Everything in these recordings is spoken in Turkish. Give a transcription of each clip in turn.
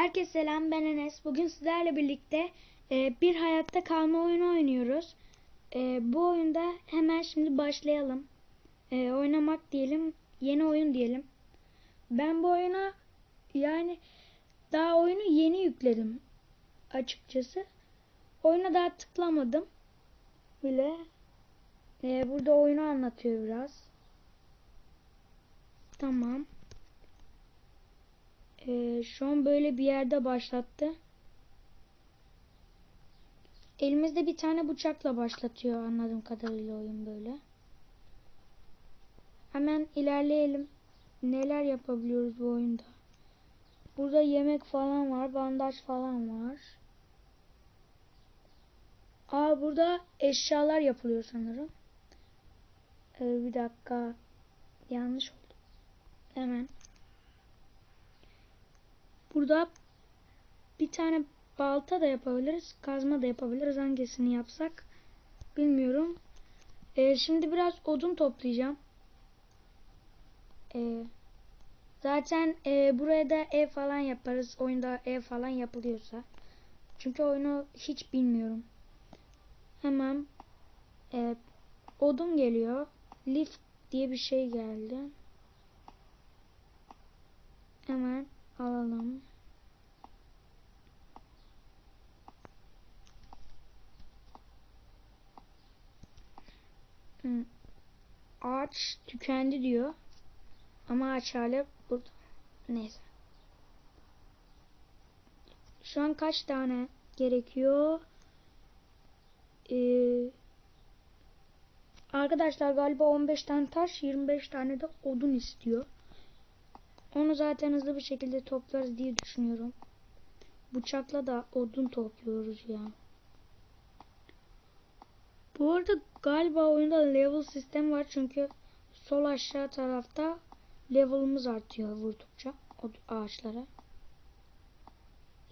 Herkese selam ben Enes. Bugün sizlerle birlikte e, bir hayatta kalma oyunu oynuyoruz. E, bu oyunda hemen şimdi başlayalım. E, oynamak diyelim, yeni oyun diyelim. Ben bu oyuna yani daha oyunu yeni yükledim açıkçası. Oyuna daha tıklamadım bile. E, burada oyunu anlatıyor biraz. Tamam. Ee, şu an böyle bir yerde başlattı. Elimizde bir tane bıçakla başlatıyor anladığım kadarıyla oyun böyle. Hemen ilerleyelim. Neler yapabiliyoruz bu oyunda? Burada yemek falan var, bandaj falan var. Aa burada eşyalar yapılıyor sanırım. Ee, bir dakika. Yanlış oldu. Hemen. Burada bir tane balta da yapabiliriz. Kazma da yapabiliriz. Hangisini yapsak bilmiyorum. Ee, şimdi biraz odun toplayacağım. Ee, zaten e, buraya da ev falan yaparız. Oyunda ev falan yapılıyorsa. Çünkü oyunu hiç bilmiyorum. Hemen e, odun geliyor. Lift diye bir şey geldi. Hemen alalım. Ağaç tükendi diyor. Ama ağaç hala burada. Neyse. Şu an kaç tane gerekiyor? Ee, arkadaşlar galiba 15 tane taş 25 tane de odun istiyor. Onu zaten hızlı bir şekilde toplarız diye düşünüyorum. Bıçakla da odun topluyoruz ya. Bu arada galiba oyunda level sistem var çünkü sol aşağı tarafta level'ımız artıyor vurdukça o ağaçlara.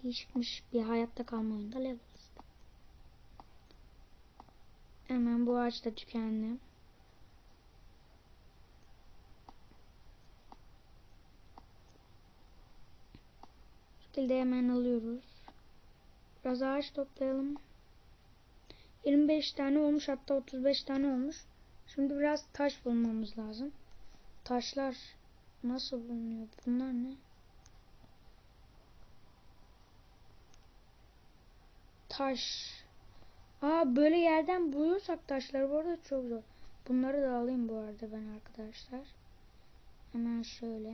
Değişikmiş bir hayatta kalma oyunda level sistem. Hemen bu ağaç da tükendi. şekilde hemen alıyoruz. Biraz ağaç toplayalım. 25 tane olmuş hatta 35 tane olmuş. Şimdi biraz taş bulmamız lazım. Taşlar nasıl bulunuyor? Bunlar ne? Taş. Aa böyle yerden buluyorsak taşları bu arada çok zor. Bunları da alayım bu arada ben arkadaşlar. Hemen şöyle.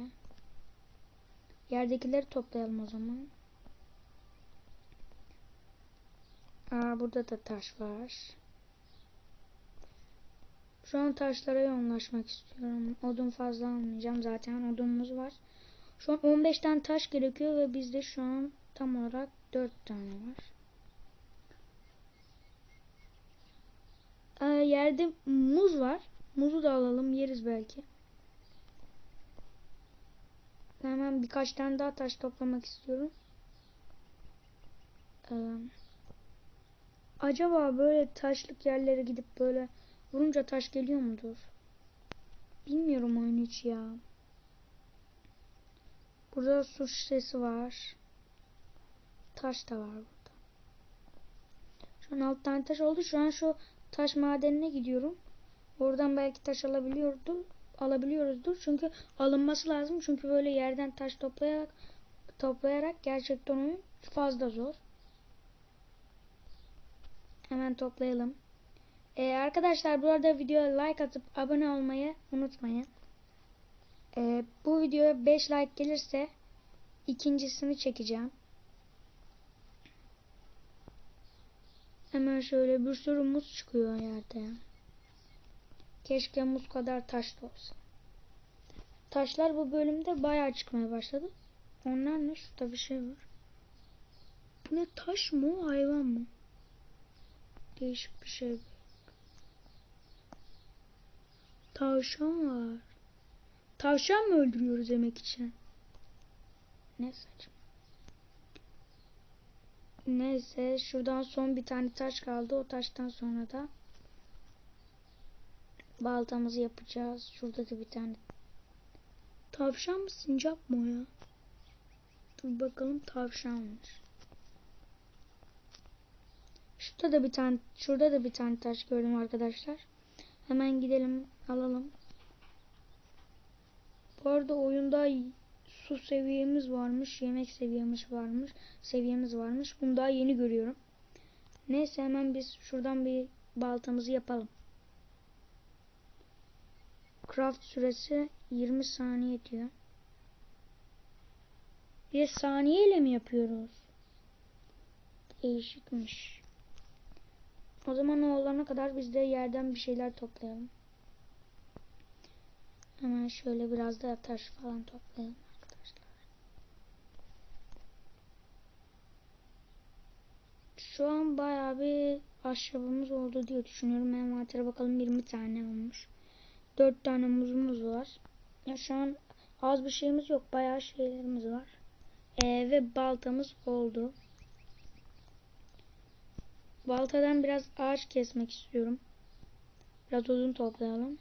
Yerdekileri toplayalım o zaman. Aa burada da taş var. Şu an taşlara yoğunlaşmak istiyorum. Odun fazla almayacağım. Zaten odunumuz var. Şu an 15 tane taş gerekiyor ve bizde şu an tam olarak 4 tane var. Aa, yerde muz var. Muzu da alalım yeriz belki. Hemen birkaç tane daha taş toplamak istiyorum. Ee, acaba böyle taşlık yerlere gidip böyle vurunca taş geliyor mudur? Bilmiyorum oyun hiç ya. Burada su şişesi var. Taş da var burada. Şu an 6 tane taş oldu. Şu an şu taş madenine gidiyorum. Oradan belki taş alabiliyordum alabiliyoruzdur. Çünkü alınması lazım. Çünkü böyle yerden taş toplayarak toplayarak gerçekten oyun fazla zor. Hemen toplayalım. Ee, arkadaşlar bu arada videoya like atıp abone olmayı unutmayın. Ee, bu videoya 5 like gelirse ikincisini çekeceğim. Hemen şöyle bir sürü muz çıkıyor yerde. Keşke muz kadar taş da olsa. Taşlar bu bölümde bayağı çıkmaya başladı. Onlar ne? Şurada bir şey var. Bu ne taş mı hayvan mı? Değişik bir şey. Tavşan var. Tavşan mı öldürüyoruz yemek için? Ne saçma. Neyse şuradan son bir tane taş kaldı. O taştan sonra da baltamızı yapacağız. Şurada da bir tane. Tavşan mı sincap mı o ya? bir bakalım tavşanmış. Şurada da bir tane şurada da bir tane taş gördüm arkadaşlar. Hemen gidelim alalım. Bu arada oyunda su seviyemiz varmış, yemek seviyemiz varmış, seviyemiz varmış. Bunu daha yeni görüyorum. Neyse hemen biz şuradan bir baltamızı yapalım. Craft süresi 20 saniye diyor. Bir saniyeyle mi yapıyoruz? Değişikmiş. O zaman o olana kadar biz de yerden bir şeyler toplayalım. Hemen şöyle biraz da taş falan toplayalım arkadaşlar. Şu an bayağı bir ahşabımız oldu diye düşünüyorum. Envantere bakalım 20 tane olmuş. 4 tane muzumuz var. Ya şu an az bir şeyimiz yok. Bayağı şeylerimiz var. Ee, ve baltamız oldu. Baltadan biraz ağaç kesmek istiyorum. Biraz odun toplayalım.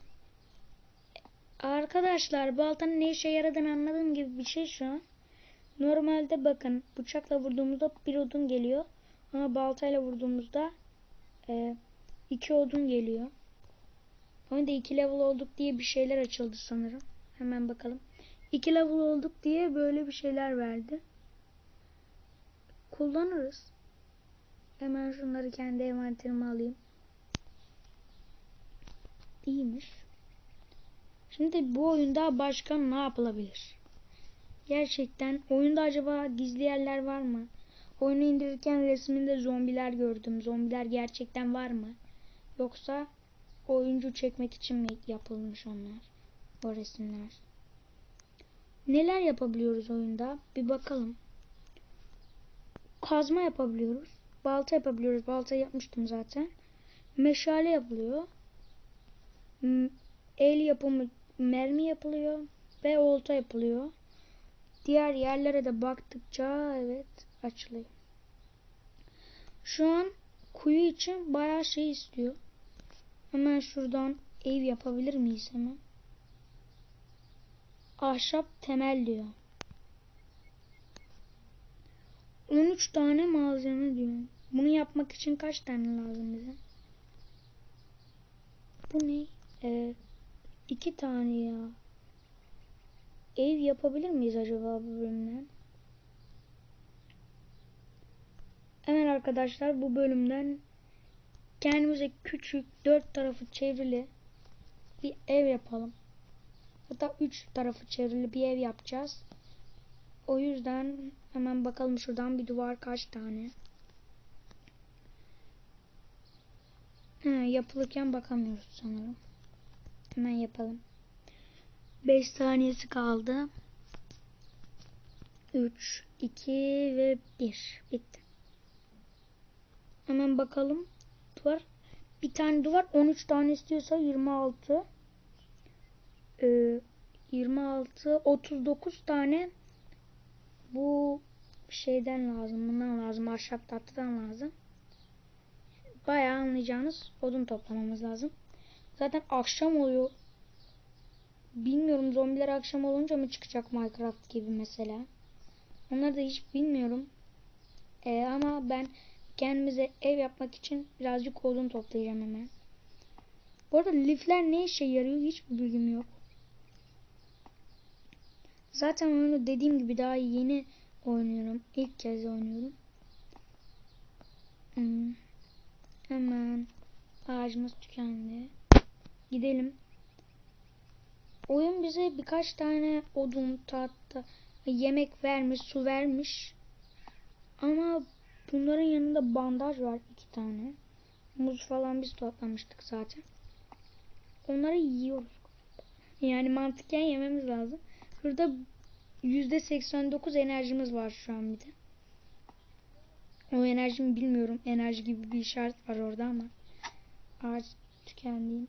Arkadaşlar baltanın ne işe yaradığını anladığım gibi bir şey şu an. Normalde bakın bıçakla vurduğumuzda bir odun geliyor. Ama baltayla vurduğumuzda e, iki odun geliyor. Oyunda iki level olduk diye bir şeyler açıldı sanırım. Hemen bakalım. İki level olduk diye böyle bir şeyler verdi. Kullanırız. Hemen şunları kendi envanterime alayım. İyiymiş. Şimdi bu oyunda başka ne yapılabilir? Gerçekten oyunda acaba gizli yerler var mı? Oyunu indirirken resminde zombiler gördüm. Zombiler gerçekten var mı? Yoksa oyuncu çekmek için mi yapılmış onlar? O resimler. Neler yapabiliyoruz oyunda? Bir bakalım. Kazma yapabiliyoruz. Balta yapabiliyoruz. Balta yapmıştım zaten. Meşale yapılıyor. El yapımı mermi yapılıyor. Ve olta yapılıyor. Diğer yerlere de baktıkça evet açılıyor. Şu an kuyu için bayağı şey istiyor. Hemen şuradan ev yapabilir miyiz hemen? Ahşap temel diyor. 13 tane malzeme diyor. Yapmak için kaç tane lazım bize? Bu ne? Ee, iki tane ya. Ev yapabilir miyiz acaba bu bölümden? Hemen arkadaşlar bu bölümden kendimize küçük dört tarafı çevrili bir ev yapalım. Hatta üç tarafı çevrili bir ev yapacağız. O yüzden hemen bakalım şuradan bir duvar kaç tane. He, yapılırken bakamıyoruz sanırım. Hemen yapalım. 5 saniyesi kaldı. 3, 2 ve 1. Bitti. Hemen bakalım. Duvar. Bir tane duvar 13 tane istiyorsa 26. Ee, 26, 39 tane bu şeyden lazım. Bundan lazım. Ahşap tatlıdan lazım. Bayağı anlayacağınız odun toplamamız lazım. Zaten akşam oluyor. Bilmiyorum zombiler akşam olunca mı çıkacak Minecraft gibi mesela. Onları da hiç bilmiyorum. Ee, ama ben kendimize ev yapmak için birazcık odun toplayacağım hemen. Bu arada lifler ne işe yarıyor hiçbir bilgim yok. Zaten oyunu dediğim gibi daha yeni oynuyorum. İlk kez oynuyorum. Hmm. Hemen ağacımız tükendi. Gidelim. Oyun bize birkaç tane odun, tatlı, yemek vermiş, su vermiş. Ama bunların yanında bandaj var iki tane. Muz falan biz toplamıştık zaten. Onları yiyoruz. Yani mantıken yememiz lazım. Burada %89 enerjimiz var şu an bir de. O enerjimi bilmiyorum. Enerji gibi bir işaret var orada ama. Ağaç tükendi.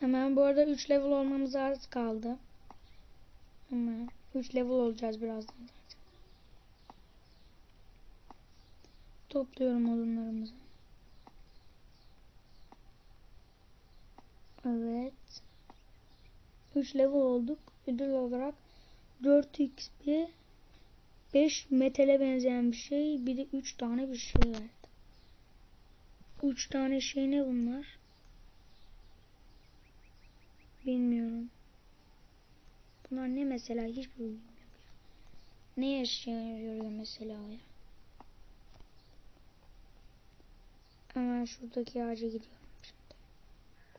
Hemen bu arada 3 level olmamız az kaldı. Hemen 3 level olacağız birazdan zaten. Topluyorum odunlarımızı. Evet. 3 level olduk. Ödül olarak 4xp 5 metale benzeyen bir şey bir de 3 tane bir şey verdi. 3 tane şey ne bunlar? Bilmiyorum. Bunlar ne mesela hiç bilmiyorum. Ne işe yarıyor mesela ya? Hemen şuradaki ağaca gidiyorum şimdi.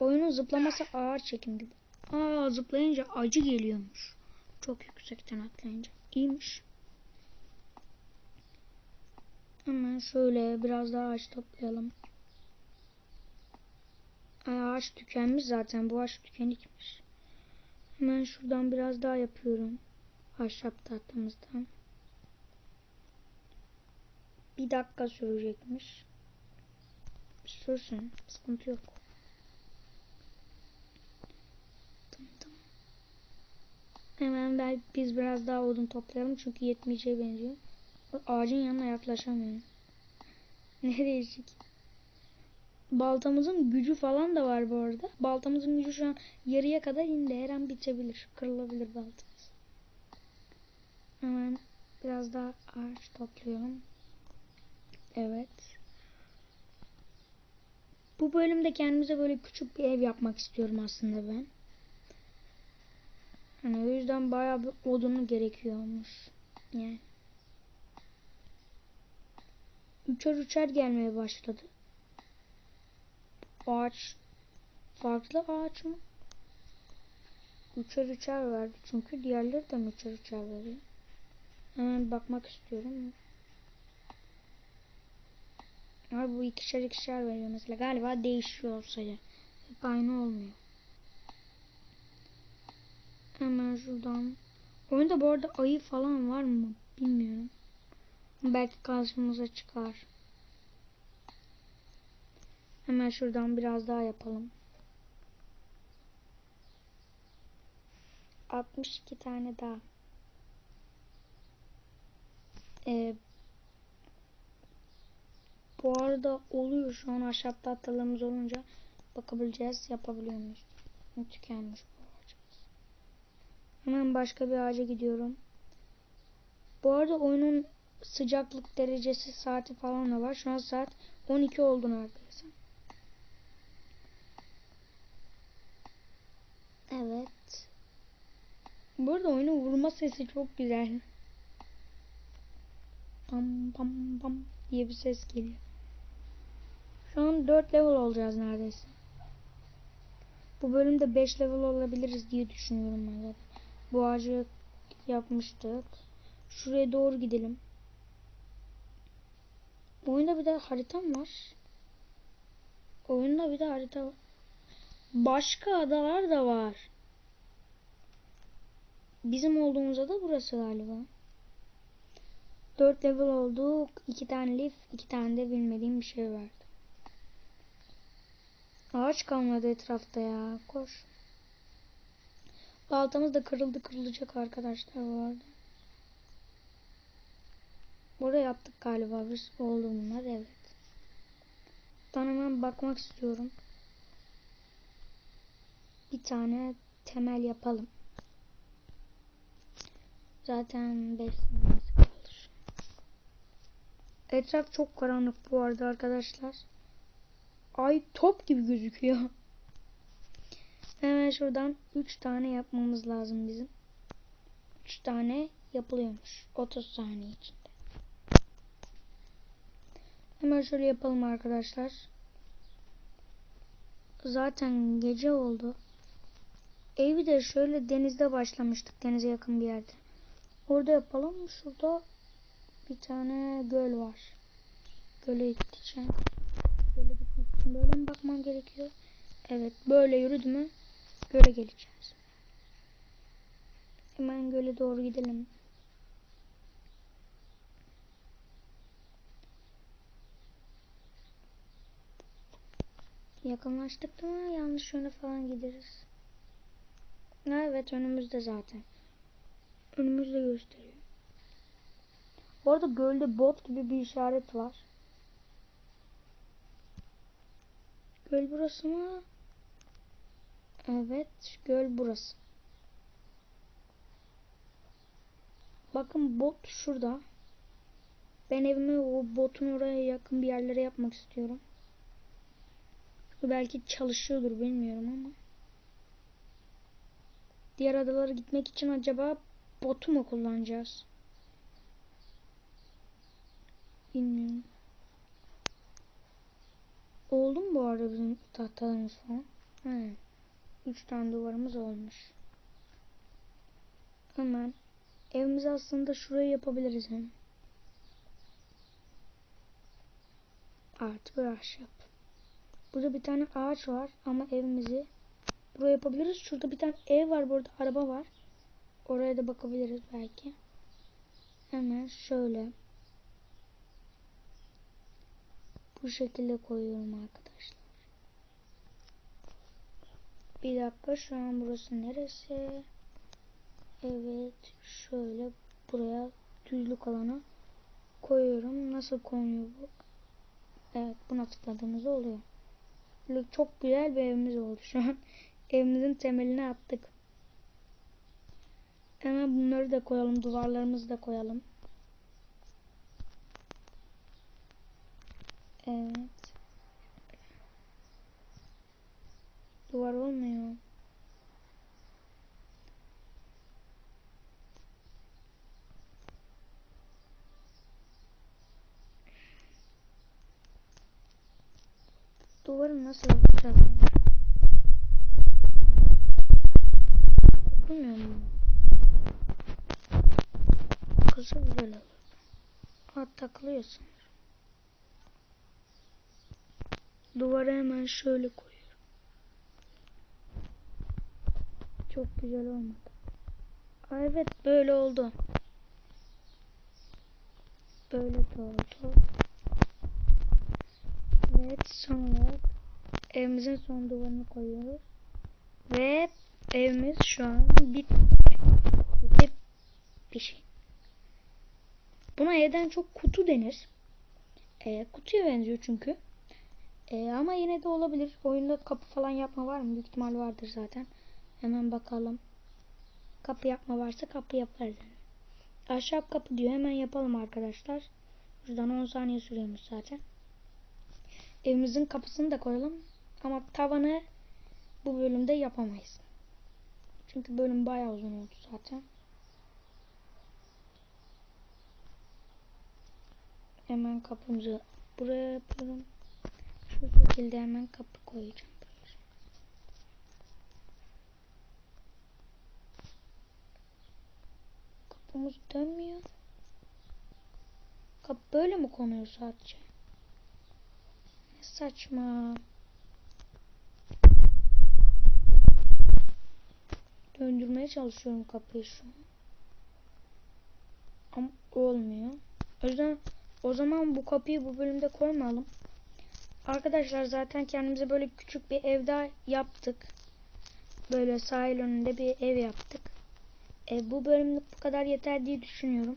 Oyunun zıplaması ağır çekim gibi. Aa zıplayınca acı geliyormuş. Çok yüksekten atlayınca. İyiymiş. Hemen şöyle biraz daha ağaç toplayalım. Ay, ağaç tükenmiş zaten. Bu ağaç tükenikmiş. Hemen şuradan biraz daha yapıyorum. Ahşap tahtımızdan. Bir dakika sürecekmiş. Sürsün. Sıkıntı yok. Hemen ben, biz biraz daha odun toplayalım. Çünkü yetmeyeceğe benziyor. Ağacın yanına yaklaşamıyorum. Ne değişik. Baltamızın gücü falan da var bu arada. Baltamızın gücü şu an yarıya kadar indi. Her an bitebilir. Kırılabilir baltamız. Hemen biraz daha ağaç topluyorum. Evet. Bu bölümde kendimize böyle küçük bir ev yapmak istiyorum aslında ben. Hani o yüzden bayağı bir odunu gerekiyormuş. Yani. Üçer üçer gelmeye başladı. Ağaç farklı ağaç mı? Üçer üçer verdi. Çünkü diğerleri de mi üçer üçer veriyor? Hemen bakmak istiyorum. Abi bu ikişer ikişer veriyor mesela. Galiba değişiyor sayı. Hep aynı olmuyor. Hemen şuradan. Oyunda bu arada ayı falan var mı? Bilmiyorum. Belki karşımıza çıkar. Hemen şuradan biraz daha yapalım. 62 tane daha. Ee, bu arada oluyor şu an ahşap tahtalarımız olunca bakabileceğiz yapabiliyor muyuz? Tükenmiş bu ağacımız. Hemen başka bir ağaca gidiyorum. Bu arada oyunun sıcaklık derecesi saati falan da var. Şu an saat 12 oldu neredeyse. Evet. Bu arada oyunun vurma sesi çok güzel. Bam bam bam diye bir ses geliyor. Şu an 4 level olacağız neredeyse. Bu bölümde 5 level olabiliriz diye düşünüyorum ben zaten. Bu ağacı yapmıştık. Şuraya doğru gidelim. Oyunda bir de haritam var. Oyunda bir de harita var. Başka adalar da var. Bizim olduğumuz ada burası galiba. 4 level olduk. 2 tane leaf, 2 tane de bilmediğim bir şey verdi. Ağaç kalmadı etrafta ya. Koş. Baltamız da kırıldı kırılacak arkadaşlar bu arada. Burada yaptık galiba biz oldu bunlar evet. Hemen bakmak istiyorum. Bir tane temel yapalım. Zaten 5 saniyesi kalır. Etraf çok karanlık bu arada arkadaşlar. Ay top gibi gözüküyor. Hemen şuradan 3 tane yapmamız lazım bizim. 3 tane yapılıyormuş. 30 saniye içinde. Hemen şöyle yapalım arkadaşlar. Zaten gece oldu. Evi de şöyle denizde başlamıştık. Denize yakın bir yerde. Orada yapalım. Şurada bir tane göl var. Göle gideceğim. Göle gitmek için böyle mi bakmam gerekiyor? Evet. Böyle yürüdü mü göle geleceğiz. Hemen göle doğru gidelim. Yakınlaştık mı yanlış yöne falan gideriz. Evet önümüzde zaten. Önümüzde gösteriyor. Bu arada gölde bot gibi bir işaret var. Göl burası mı? Evet göl burası. bakın bot şurada. Ben evimi o botun oraya yakın bir yerlere yapmak istiyorum. Belki çalışıyordur bilmiyorum ama. Diğer adalara gitmek için acaba botu mu kullanacağız? Bilmiyorum. Oldu mu bu arada bizim tahtalarımız falan? He. Üç tane duvarımız olmuş. Hemen evimizi aslında şuraya yapabiliriz hem. Artı bir ahşap. Burada bir tane ağaç var ama evimizi buraya yapabiliriz. Şurada bir tane ev var burada araba var. Oraya da bakabiliriz belki. Hemen şöyle. Bu şekilde koyuyorum arkadaşlar. Bir dakika şu an burası neresi? Evet şöyle buraya düzlük alana koyuyorum. Nasıl konuyor bu? Evet buna tıkladığımızda oluyor. Çok güzel bir evimiz oldu şu an. Evimizin temelini attık. Hemen bunları da koyalım. Duvarlarımızı da koyalım. Evet. Duvar olmuyor. Duvarı nasıl yapacağız? Bilmiyorum. Kısa güzel olur. Ha takılıyorsun. Duvara hemen şöyle koyuyorum. Çok güzel olmadı. Aa, evet böyle oldu. Böyle de oldu. Evet son olarak evimizin son duvarını koyuyoruz. Ve evimiz şu an bitti. Bir, bir şey. Buna evden çok kutu denir. E, kutuya benziyor çünkü. E, ama yine de olabilir. Oyunda kapı falan yapma var mı? Büyük ihtimal vardır zaten. Hemen bakalım. Kapı yapma varsa kapı yaparız. Ahşap kapı diyor. Hemen yapalım arkadaşlar. Şuradan 10 saniye sürüyormuş zaten. Evimizin kapısını da koyalım. Ama tavanı bu bölümde yapamayız. Çünkü bölüm bayağı uzun oldu zaten. Hemen kapımızı buraya yapıyorum. Şu şekilde hemen kapı koyacağım. Kapımız dönmüyor. Kapı böyle mi konuyor sadece? Saçma. Döndürmeye çalışıyorum kapıyı şu an. Ama olmuyor. O yüzden o zaman bu kapıyı bu bölümde koymayalım. Arkadaşlar zaten kendimize böyle küçük bir ev daha yaptık. Böyle sahil önünde bir ev yaptık. E, bu bölümlük bu kadar yeter diye düşünüyorum.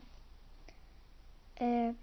E,